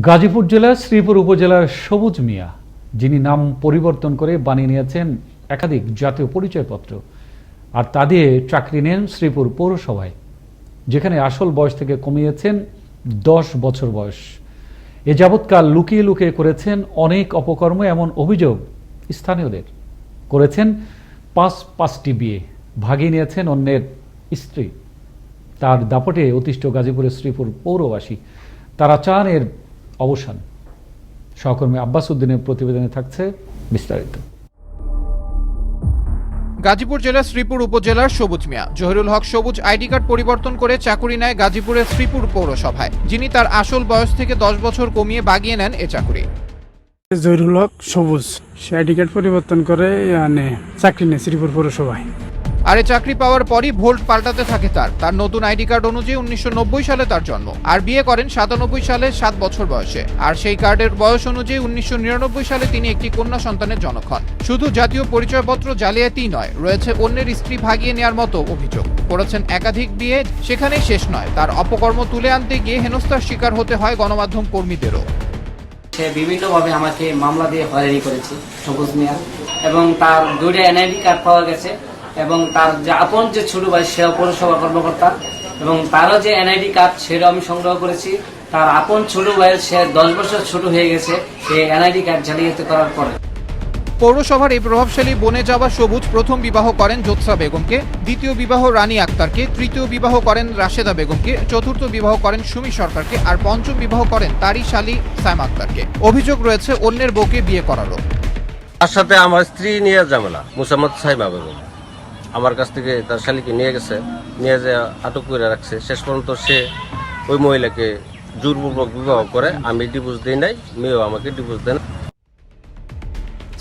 গাজীপুর জেলার শ্রীপুর উপজেলার সবুজ মিয়া, যিনি নাম পরিবর্তন করে বানিয়ে নিয়েছেন একাধিক জাতীয় পরিচয়পত্র, আর তা দিয়ে চাকরি নেন শ্রীপুর পৌরসভায়, যেখানে আসল বয়স থেকে কমিয়েছেন দশ বছর বয়স। এ যাবৎকাল লুকিয়ে লুকিয়ে করেছেন অনেক অপকর্ম, এমন অভিযোগ স্থানীয়দের। করেছেন পাঁচ পাঁচটি বিয়ে, ভাগিয়ে নিয়েছেন অন্যের স্ত্রী। তার দাপটে অতিষ্ঠ গাজীপুরের শ্রীপুর পৌরবাসী, তারা চান এর অবসান। সহকর্মী আব্বাস উদ্দিনের প্রতিবেদনে থাকছে বিস্তারিত। গাজীপুর জেলার শ্রীপুর উপজেলার সবুজ মিয়া। জহিরুল হক সবুজ আইডি কার্ড পরিবর্তন করে চাকুরি নেয় গাজীপুরের শ্রীপুর পৌরসভায়। যিনি তার আসল বয়স থেকে দশ বছর কমিয়ে বাগিয়ে নেন এ চাকুরি। জহিরুল হক সবুজ। সে আইডি কার্ড পরিবর্তন করে মানে চাকরি নেয় শ্রীপুর পৌরসভায়। আর চাকরি পাওয়ার পরই ভোল্ট পাল্টাতে থাকে তার। তার নতুন আইডি কার্ড অনুযায়ী উনিশশো নব্বই সালে তার জন্ম। আর বিয়ে করেন সাতানব্বই সালে সাত বছর বয়সে। আর সেই কার্ডের বয়স অনুযায়ী উনিশশো নিরানব্বই সালে তিনি একটি কন্যা সন্তানের জনক হন। শুধু জাতীয় পরিচয়পত্র জালিয়াতি নয়, রয়েছে অন্যের স্ত্রী ভাগিয়ে নেওয়ার মতো অভিযোগ। করেছেন একাধিক বিয়ে, সেখানেই শেষ নয়। তার অপকর্ম তুলে আনতে গিয়ে হেনস্থার শিকার হতে হয় গণমাধ্যম কর্মীদেরও। সে বিভিন্নভাবে আমাকে মামলা দিয়ে হয়রানি করেছে, সবুজ মিয়া এবং তার দুইটা এনআইডি কার্ড পাওয়া গেছে। এবং তার যে আপন যে ছোট ভাই সেও পৌরসভা কর্মকর্তা এবং তারও যে এনআইডি কার্ড সেটাও আমি সংগ্রহ করেছি। তার আপন ছোট ভাইয়ের সে দশ বছর ছোট হয়ে গেছে সেই এনআইডি কার্ড জালিয়াতি করার পরে। পৌরসভার এই প্রভাবশালী বনে যাওয়া সবুজ প্রথম বিবাহ করেন জ্যোৎসা বেগমকে দ্বিতীয় বিবাহ রানী আক্তারকে তৃতীয় বিবাহ করেন রাশেদা বেগমকে চতুর্থ বিবাহ করেন সুমি সরকারকে আর পঞ্চম বিবাহ করেন তারই শালী সাইম আক্তারকে। অভিযোগ রয়েছে অন্যের বউকে বিয়ে করারও। তার সাথে আমার স্ত্রী নিয়ে ঝামেলা মুসাম্মদ সাইমা বেগম। আমার কাছ থেকে তার শালিকে নিয়ে গেছে, নিয়ে যে আটক করে রাখছে। শেষ পর্যন্ত সে ওই মহিলাকে জোরপূর্বক বিবাহ করে, আমি ডিভোর্স দিই নাই, মেয়েও আমাকে ডিভোর্স দেন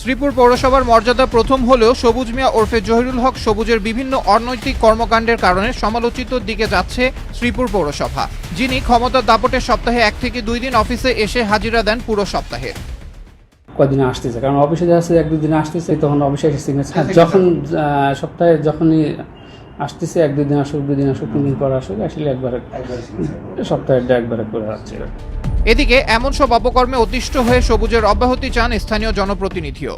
শ্রীপুর পৌরসভার মর্যাদা প্রথম হলেও সবুজ মিয়া ওরফে জহিরুল হক সবুজের বিভিন্ন অনৈতিক কর্মকাণ্ডের কারণে সমালোচিত দিকে যাচ্ছে শ্রীপুর পৌরসভা। যিনি ক্ষমতার দাপটে সপ্তাহে এক থেকে দুই দিন অফিসে এসে হাজিরা দেন পুরো সপ্তাহে। কদিনে আসতেছে। কারণ অফিসে যা আছে এক দুই দিনে আসতেছে তখন অফিসে এসে সিগনেচার যখন সপ্তাহে যখনই আসতেছে এক দুই দিন আসুক দুই দিন আসুক তিন দিন পর আসুক আসলে একবার সপ্তাহে একবার করে যাচ্ছে এদিকে এমন সব অপকর্মে অতিষ্ঠ হয়ে সবুজের অব্যাহতি চান স্থানীয় জনপ্রতিনিধিও।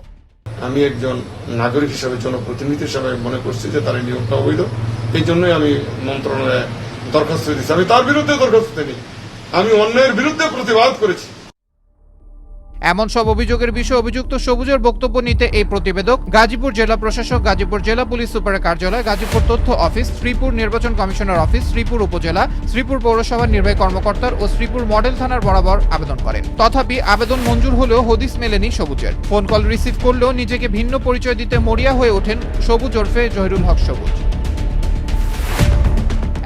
আমি একজন নাগরিক হিসাবে জনপ্রতিনিধি হিসাবে মনে করছি যে তার এই নিয়োগটা অবৈধ। এই জন্যই আমি মন্ত্রণালয়ে দরখাস্ত দিচ্ছি আমি তার বিরুদ্ধে দরখাস্ত দিই আমি অন্যের বিরুদ্ধে প্রতিবাদ করেছি। এমন সব অভিযোগের বিষয়ে অভিযুক্ত সবুজের বক্তব্য নিতে এই প্রতিবেদক গাজীপুর জেলা প্রশাসক, গাজীপুর জেলা পুলিশ সুপারের কার্যালয়, গাজীপুর তথ্য অফিস, শ্রীপুর নির্বাচন কমিশনার অফিস, শ্রীপুর উপজেলা, শ্রীপুর পৌরসভার নির্বাহী কর্মকর্তার ও শ্রীপুর মডেল থানার বরাবর আবেদন করেন। তথাপি আবেদন মঞ্জুর হলেও হদিস মেলেনি সবুজের। ফোন কল রিসিভ করলেও নিজেকে ভিন্ন পরিচয় দিতে মরিয়া হয়ে ওঠেন সবুজ ওরফে জহিরুল হক সবুজ।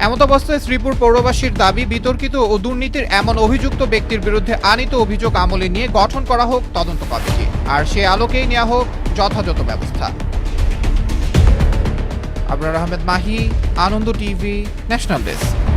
এমতাবস্থায় শ্রীপুর পৌরবাসীর দাবি, বিতর্কিত ও দুর্নীতির এমন অভিযুক্ত ব্যক্তির বিরুদ্ধে আনিত অভিযোগ আমলে নিয়ে গঠন করা হোক তদন্ত কমিটি। আর সে আলোকেই নেওয়া হোক যথাযথ ব্যবস্থা। Abrar Ahmed Mahi, Ananda TV, national desk.